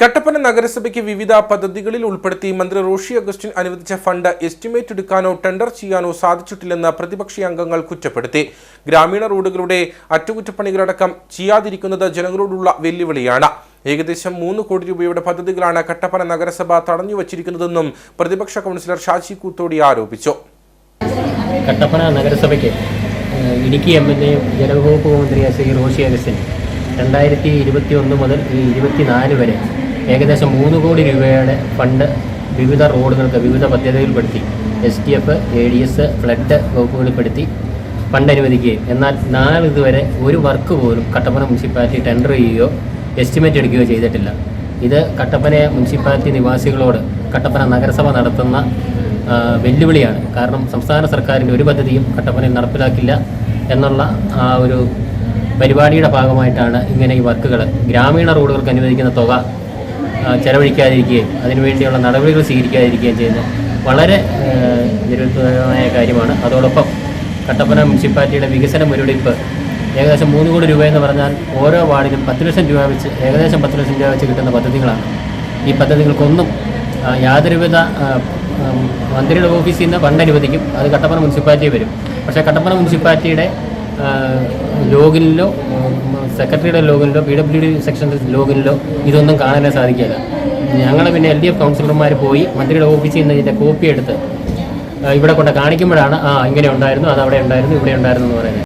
കട്ടപ്പന നഗരസഭയ്ക്ക് വിവിധ പദ്ധതികളിൽ ഉൾപ്പെടുത്തി മന്ത്രി റോഷി അഗസ്റ്റിൻ അനുവദിച്ച ഫണ്ട് എസ്റ്റിമേറ്റ് എടുക്കാനോ ടെൻഡർ ചെയ്യാനോ സാധിച്ചിട്ടില്ലെന്ന് പ്രതിപക്ഷ അംഗങ്ങൾ കുറ്റപ്പെടുത്തി. ഗ്രാമീണ റോഡുകളുടെ അറ്റകുറ്റപ്പണികളടക്കം ചെയ്യാതിരിക്കുന്നത് ജനങ്ങളോടുള്ള വെല്ലുവിളിയാണ്. ഏകദേശം മൂന്ന് കോടി രൂപയുടെ പദ്ധതികളാണ് കട്ടപ്പന നഗരസഭ തടഞ്ഞു വച്ചിരിക്കുന്നതെന്നും പ്രതിപക്ഷ കൗൺസിലർ ഷാജി കൂത്തോടി ആരോപിച്ചു. കട്ടപ്പന നഗരസഭയ്ക്ക് ഇടുക്കി എം എൽ എ ജലവകുപ്പ് മന്ത്രിയായ ശ്രീ റോഷി അഗസ്റ്റിൻ രണ്ടായിരത്തി ഇരുപത്തി ഒന്ന് മുതൽ ഇരുപത്തിനാല് വരെ ഏകദേശം മൂന്ന് കോടി രൂപയുടെ ഫണ്ട് വിവിധ റോഡുകൾക്ക് വിവിധ പദ്ധതിയിൽപ്പെടുത്തി S T F A D S flood വകുപ്പുകളിൽപ്പെടുത്തി fund അനുവദിക്കുകയും. എന്നാൽ നാളിതുവരെ ഒരു വർക്ക് പോലും കട്ടപ്പന മുനിസിപ്പാലിറ്റി ടെൻഡർ ചെയ്യുകയോ എസ്റ്റിമേറ്റ് എടുക്കുകയോ ചെയ്തിട്ടില്ല. ഇത് കട്ടപ്പന മുനിസിപ്പാലിറ്റി നിവാസികളോട് കട്ടപ്പന നഗരസഭ നടത്തുന്ന വെല്ലുവിളിയാണ്. കാരണം സംസ്ഥാന സർക്കാരിന്റെ ഒരു പദ്ധതിയും കട്ടപ്പനയിൽ നടപ്പിലാക്കില്ല എന്നുള്ള ആ ഒരു പരിപാടിയുടെ ഭാഗമായിട്ടാണ് ഇങ്ങനെ ഈ വർക്കുകൾ ഗ്രാമീണ റോഡുകൾക്ക് അനുവദിക്കുന്ന തുക ചെലവഴിക്കാതിരിക്കുകയും അതിനുവേണ്ടിയുള്ള നടപടികൾ സ്വീകരിക്കാതിരിക്കുകയും ചെയ്യുന്നത് വളരെ ആ, നിരുത്തരമായ കാര്യമാണ്. അതോടൊപ്പം കട്ടപ്പന മുനിസിപ്പാലിറ്റിയുടെ വികസന മുരടിപ്പ് ഏകദേശം മൂന്ന് കോടി രൂപ എന്ന് പറഞ്ഞാൽ ഓരോ വാർഡിനും പത്ത് ലക്ഷം രൂപ വെച്ച് ഏകദേശം പത്ത് ലക്ഷം രൂപ വെച്ച് കിട്ടുന്ന പദ്ധതികളാണ്. ഈ പദ്ധതികൾക്കൊന്നും യാതൊരുവിധ മന്ത്രിയുടെ ഓഫീസിൽ നിന്ന് ഫണ്ട് അനുവദിക്കും. അത് കട്ടപ്പന മുനിസിപ്പാലിറ്റി വരും. പക്ഷേ കട്ടപ്പന മുനിസിപ്പാലിറ്റിയുടെ ലോഗിനിലോ സെക്രട്ടറിയുടെ ലോഗിനിലോ പി ഡബ്ല്യു ഡി സെക്ഷന്റെ ലോഗിനിലോ ഇതൊന്നും കാണാനേ സാധിക്കില്ല. ഞങ്ങൾ പിന്നെ എൽ ഡി എഫ് കൗൺസിലർമാർ പോയി മന്ത്രിയുടെ ഓഫീസിൽ നിന്ന് ഇതിന്റെ കോപ്പി എടുത്ത് ഇവിടെ കൊണ്ട് കാണിക്കുമ്പോഴാണ് ആ ഇങ്ങനെ ഉണ്ടായിരുന്നു അത് അവിടെ ഉണ്ടായിരുന്നു ഇവിടെ ഉണ്ടായിരുന്നു എന്ന് പറയുന്നത്.